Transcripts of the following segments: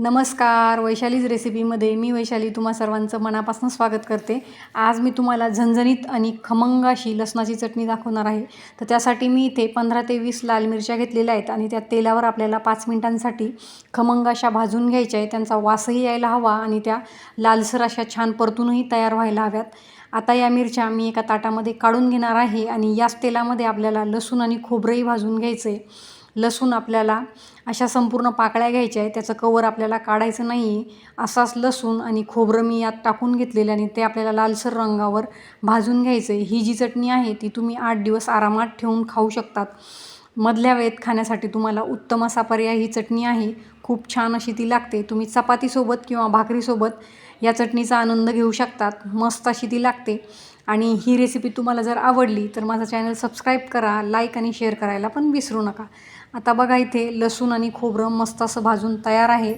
नमस्कार वैशालीज रेसिपीमध्ये मी वैशाली तुम्हा सर्वांचं मनापासून स्वागत करते. आज मी तुम्हाला झणझणीत आणि खमंग अशी लसणाची चटणी दाखवणार आहे. तर त्यासाठी मी इथे पंधरा ते वीस लाल मिरच्या घेतलेल्या आहेत आणि त्या तेलावर आपल्याला पाच मिनिटांसाठी खमंग अशा भाजून घ्यायच्या आहे त्यांचा वासही यायला हवा आणि त्या लालसर अशा छान परतूनही तयार व्हायला हव्यात. आता या मिरच्या मी एका ताटामध्ये काढून घेणार आहे आणि याच तेलामध्ये आपल्याला लसूण आणि खोबरंही भाजून घ्यायचं आहे लसूण आपल्याला अशा संपूर्ण पाकळ्या घ्यायच्या आहे त्याचं कवर आपल्याला काढायचं नाही आहे असाच लसूण आणि खोबरं मी यात टाकून घेतलेलं आणि ते आपल्याला लालसर रंगावर भाजून घ्यायचं आहे ही जी चटणी आहे ती तुम्ही आठ दिवस आरामात ठेवून खाऊ शकतात. मधल्या वेळेत खाण्यासाठी तुम्हाला उत्तम असा पर्याय ही चटणी आहे. खूप छान अशी ती लागते. तुम्ही चपातीसोबत किंवा भाकरीसोबत या चटणीचा आनंद घेऊ शकतात. मस्त अशी ती लागते. आणि ही रेसिपी तुम्हाला जर आवडली तर माझा चॅनल सबस्क्राईब करा लाईक आणि शेअर करायला पण विसरू नका. आता बघा इथे लसूण आणि खोबरं मस्त असं भाजून तयार आहे.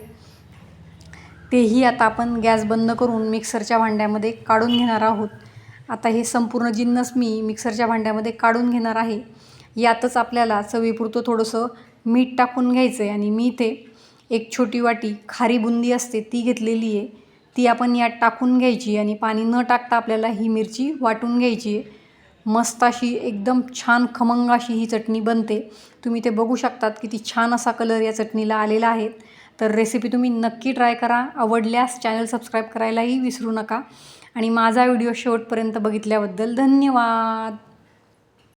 तेही आता आपण गॅस बंद करून मिक्सरच्या भांड्यामध्ये काढून घेणार आहोत. आता हे संपूर्ण जिन्नस मी मिक्सरच्या भांड्यामध्ये काढून घेणार आहे. यातच आपल्याला चवीपुरतं थोडंसं मीठ टाकून घ्यायचं आहे आणि मी इथे एक छोटी वाटी खारी बुंदी असते ती घेतलेली आहे. ती आपण यात टाकून घ्यायची आणि पाणी न टाकता आपल्याला ही मिरची वाटून घ्यायची. आहे मस्त अशी एकदम छान खमंग अशी ही चटणी बनते. तुम्ही ते बघू शकतात किती छान असा कलर या चटणीला आलेला आहे. तर रेसिपी तुम्ही नक्की ट्राय करा. आवडल्यास चॅनल सबस्क्राईब करायलाही विसरू नका. आणि माझा व्हिडिओ शेवटपर्यंत बघितल्याबद्दल धन्यवाद.